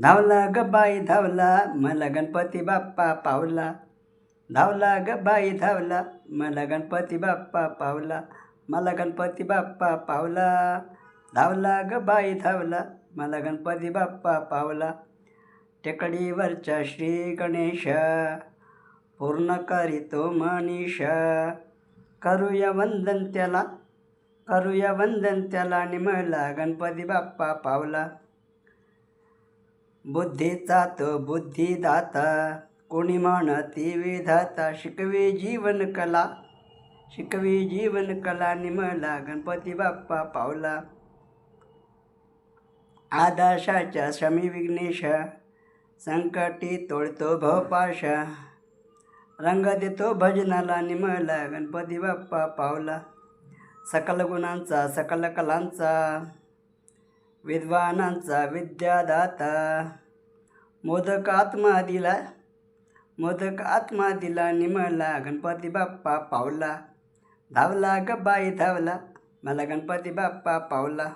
धावला ग बाई धावला. मला गणपती बाप्पा पावला. धावला ग बाई धावला. मला गणपती बाप्पा पावला. मला गणपती बाप्पा पावला. धावला ग बाई धावला. मला गणपती बाप्पा पावला. टेकडीवरच्या श्री गणेश पूर्ण करीतो मनीषा. करूया वंदन त्याला करूया वंदन त्याला. निमळला गणपती बाप्पा पावला. बुद्धीचात तो बुद्धिदाता कोणी म्हणती विधाता शिकवी जीवन कला शिकवी जीवन कला निमला गणपती बाप्पा पावला. आदाशाच्या शमी विघ्नेश संकटी तोडतो भवपाश रंग देतो भजनाला निमला गणपती बाप्पा पावला. सकल गुणांचा सकल कलांचा विद्वानांचा विद्यादाता. मोदक आत्मा दिला मोदक आत्मा दिला निमळला गणपती बाप्पा पावला. धावला ग बाई धावला. मला गणपती बाप्पा पावला.